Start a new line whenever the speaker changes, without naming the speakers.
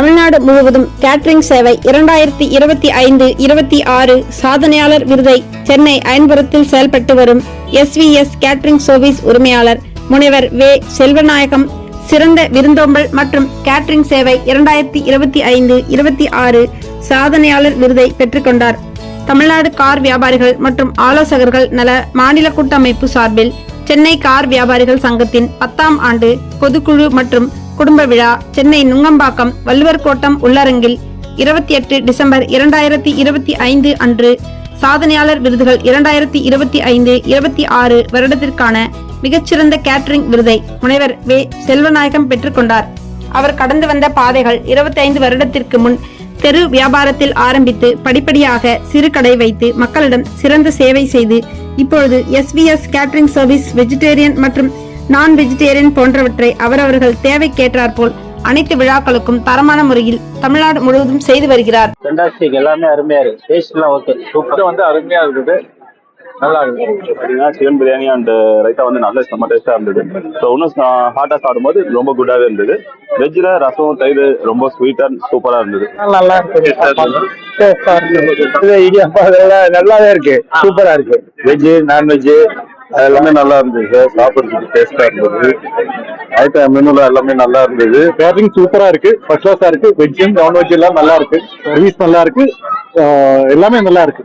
தமிழ்நாடு முழுவதும் கேட்டரிங் சேவை இரண்டாயிரத்தி இருபத்தி ஐந்து இருபத்தி ஆறு சாதனையாளர் விருதை சென்னை அயன்புரத்தில் செயல்பட்டு வரும் S V S catering service உரிமையாளர் முனைவர் வே செல்வநாயகம் சிறந்த விருந்தோம்பல் மற்றும் கேட்டரிங் சேவை இரண்டாயிரத்தி இருபத்தி ஐந்து இருபத்தி ஆறு சாதனையாளர் விருதை பெற்றுக்கொண்டார். தமிழ்நாடு கார் வியாபாரிகள் மற்றும் ஆலோசகர்கள் நல மாநில கூட்டமைப்பு சார்பில் சென்னை கார் வியாபாரிகள் சங்கத்தின் பத்தாம் ஆண்டு பொதுக்குழு மற்றும் குடும்ப விழா சென்னை நுங்கம்பாக்கம் வள்ளுவர் கோட்டம் உள்ளரங்கில் இருபத்தி எட்டு டிசம்பர் இரண்டாயிரத்தி இருபத்தி ஐந்து அன்று சாதனையாளர் விருதுகள் இரண்டாயிரத்தி இருபத்தி ஐந்து இருபத்தி ஆறு வருடத்திற்கான மிகச்சிறந்த கேட்டரிங் விருதை முனைவர் வே. செல்வநாயகம் பெற்றுக்கொண்டார் அவர் கடந்து வந்த பாதைகள் 25 வருடத்திற்கு முன் தெரு வியாபாரத்தில் ஆரம்பித்து படிப்படியாக சிறு கடை வைத்து மக்களிடம் சிறந்த சேவை செய்து இப்பொழுது எஸ்விஎஸ் கேட்டரிங் சர்வீஸ் வெஜிடேரியன் மற்றும் நான் வெஜிடேரியன் போன்றவற்றை அவரவர்கள் தேவைக்கேற்றாற்போல் அனைத்து விழாக்களுக்கும் தரமான முறையில் தமிழ்நாடு முழுவதும் செய்து வருகிறார்.
ஃபென்டாஸ்டிக் எல்லாமே அருமையா இருக்கு. ஓகே சூப்பர்
வந்து அருமையா இருக்குது நல்லா இருக்கு
பார்த்தீங்கன்னா சிக்கன் பிரியாணி அண்ட் ரைத்தா வந்து நல்ல செம்ம டேஸ்ட்டாக இருந்தது. ஸோ இன்னும் ஹாட்டாக சாப்பிடும்போது ரொம்ப குட்டாகவே இருந்தது. வெஜ்ஜில் ரசம் தயிர் ரொம்ப ஸ்வீட்டாக சூப்பராக இருந்தது.
நல்லா இருக்கு டேஸ்டா நல்லாவே இருக்கு. சூப்பரா இருக்கு. வெஜ் நான்வெஜ்
அது எல்லாமே நல்லா இருந்தது சார். சாப்பிட்றதுக்கு டேஸ்டா இருந்தது. ஐட்டம் மெனுல எல்லாமே நல்லா இருந்தது.
கேட்டரிங் சூப்பரா இருக்கு. ஃபர்ஸ்ட் கிளாஸா இருக்கு. வெஜ்ஜும் நான்வெஜ் எல்லாம் நல்லா இருக்கு. சர்வீஸ் நல்லா இருக்கு. எல்லாமே நல்லா இருக்கு.